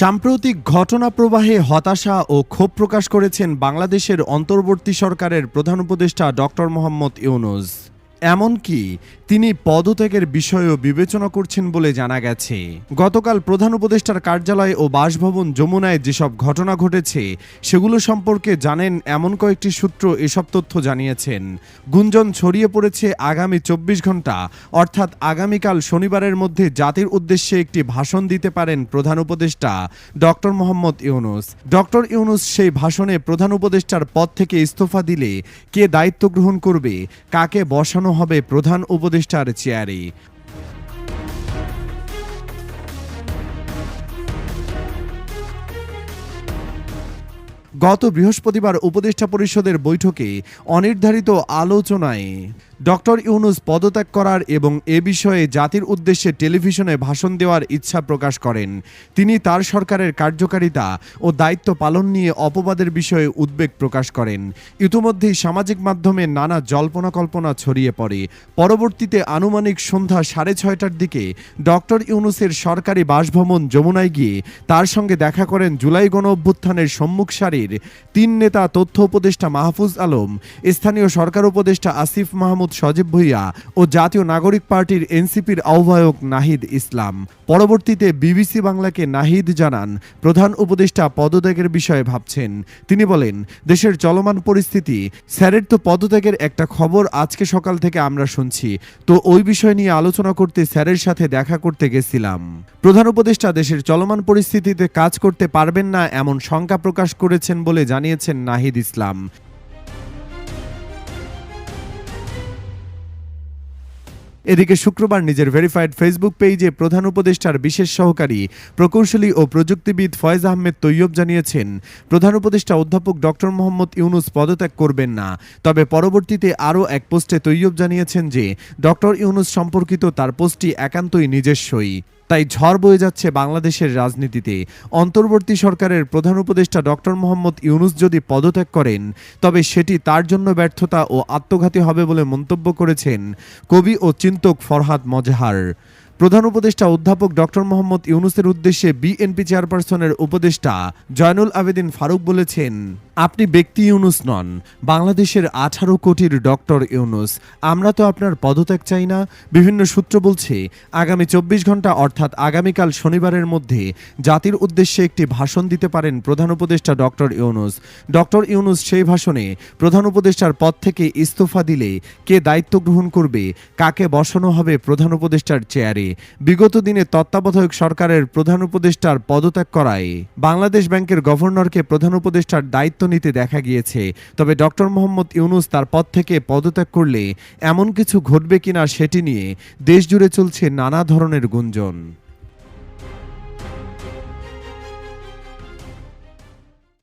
সাম্প্রতিক ঘটনা প্রবাহে হতাশা ও ক্ষোভ প্রকাশ করেছেন বাংলাদেশের অন্তর্বর্তী সরকারের প্রধান উপদেষ্টা ডক্টর মোহাম্মদ ইউনুস। এমনকি তিনি পদত্যাগের বিষয়েও বিবেচনা করছেন বলে জানা গেছে। গতকাল প্রধান উপদেষ্টার কার্যালয় ও বাসভবন যমুনায় যেসব ঘটনা ঘটেছে, সেগুলো সম্পর্কে জানেন এমন কয়েকটি সূত্র এসব তথ্য জানিয়েছেন। গুঞ্জন ছড়িয়ে পড়েছে আগামী চব্বিশ ঘণ্টা অর্থাৎ আগামীকাল শনিবারের মধ্যে জাতির উদ্দেশ্যে একটি ভাষণ দিতে পারেন প্রধান উপদেষ্টা ডক্টর মোহাম্মদ ইউনুস। ডক্টর ইউনুস সেই ভাষণে প্রধান উপদেষ্টার পদ থেকে ইস্তফা দিলে কে দায়িত্ব গ্রহণ করবে, কাকে বসানো হবে প্রধান উপদেষ্টার চেয়ারে। গত বৃহস্পতিবার উপদেষ্টা পরিষদের বৈঠকে অনির্ধারিত আলোচনায় ডক্টর ইউনুস পদত্যাগ করার এবং এ বিষয়ে জাতির উদ্দেশ্যে টেলিভিশনে ভাষণ দেওয়ার ইচ্ছা প্রকাশ করেন। তিনি তার সরকারের কার্যকারিতা ও দায়িত্ব পালন নিয়ে অপবাদের বিষয়ে উদ্বেগ প্রকাশ করেন। ইতিমধ্যেই সামাজিক মাধ্যমে নানা জল্পনা কল্পনা ছড়িয়ে পড়ে। পরবর্তীতে আনুমানিক সন্ধ্যা সাড়ে ছয়টার দিকে ডক্টর ইউনুসের সরকারি বাসভবন যমুনায় গিয়ে তার সঙ্গে দেখা করেন জুলাই গণ অভ্যুত্থানের সম্মুখ সারির তিন নেতা তথ্য উপদেষ্টা মাহফুজ আলম, স্থানীয় সরকার উপদেষ্টা আসিফ মাহমুদ সজীব ভুইয়া ও জাতীয় নাগরিক পার্টির এনসিপির আহ্বায়ক নাহিদ ইসলাম। পরবর্তীতে বিবিসি বাংলাকে নাহিদ জানান, প্রধান উপদেষ্টা পদত্যাগের বিষয়ে ভাবছেন। তিনি বলেন, দেশের চলমান পরিস্থিতি, স্যারের তো পদত্যাগের একটা খবর আজকে সকাল থেকে আমরা শুনছি। তো ওই বিষয় নিয়ে আলোচনা করতে স্যারের সাথে দেখা করতে গেছিলাম। প্রধান উপদেষ্টা, দেশের চলমান পরিস্থিতিতে কাজ করতে পারবেন না এমন শঙ্কা প্রকাশ করেছেন বলে জানিয়েছেন নাহিদ ইসলাম। এদিকে শুক্রবার নিজের ভেরিফাইড ফেসবুক পেজে প্রধান উপদেষ্টার বিশেষ সহকারী প্রকৌশলী ও প্রযুক্তিবিদ ফয়েজ আহমেদ তৈয়ব জানিয়েছেন, প্রধান উপদেষ্টা অধ্যাপক ডক্টর মোহাম্মদ ইউনুস পদত্যাগ করবেন না। তবে পরবর্তীতে আরও এক পোস্টে তৈয়ব জানিয়েছেন যে, ডক্টর ইউনুস সম্পর্কিত তার পোস্টটি একান্তই নিজস্বই। তাই ঝড় বয়ে যাচ্ছে বাংলাদেশের রাজনীতিতে। অন্তর্বর্তী সরকারের প্রধান উপদেষ্টা ডক্টর মোহাম্মদ ইউনুস যদি পদত্যাগ করেন, তবে সেটি তার জন্য ব্যর্থতা ও আত্মঘাতী হবে বলে মন্তব্য করেছেন কবি ও চিন্তক ফরহাদ মজহার। প্রধান উপদেষ্টা অধ্যাপক ডক্টর মোহাম্মদ ইউনুসের উদ্দেশ্যে বিএনপি চেয়ারপারসনের উপদেষ্টা জয়নুল আবেদিন ফারুক বলেছেন আপনি ব্যক্তি ইউনুস নন, বাংলাদেশের আঠারো কোটির ডক্টর ইউনুস। আমরা তো আপনার পদত্যাগ চাই না। বিভিন্ন সূত্র বলছে, আগামী চব্বিশ ঘণ্টা অর্থাৎ আগামীকাল শনিবারের মধ্যে জাতির উদ্দেশ্যে একটি ভাষণ দিতে পারেন প্রধান উপদেষ্টা ডক্টর ইউনুস। ডক্টর ইউনুস সেই ভাষণে প্রধান উপদেষ্টার পদ থেকে ইস্তফা দিলে কে দায়িত্ব গ্রহণ করবে, কাকে বসানো হবে প্রধান উপদেষ্টার চেয়ারে। বিগত দিনে তত্ত্বাবধায়ক সরকারের প্রধান উপদেষ্টার পদত্যাগ করায় বাংলাদেশ ব্যাংকের গভর্নরকে প্রধান উপদেষ্টার দায়িত্ব নিতে দেখা গিয়েছে, তবে ডক্টর মোহাম্মদ ইউনুস তার পদ থেকে পদত্যাগ করলে এমন কিছু ঘটবে কিনা সেটি নিয়ে দেশজুড়ে চলছে নানা ধরনের গুঞ্জন।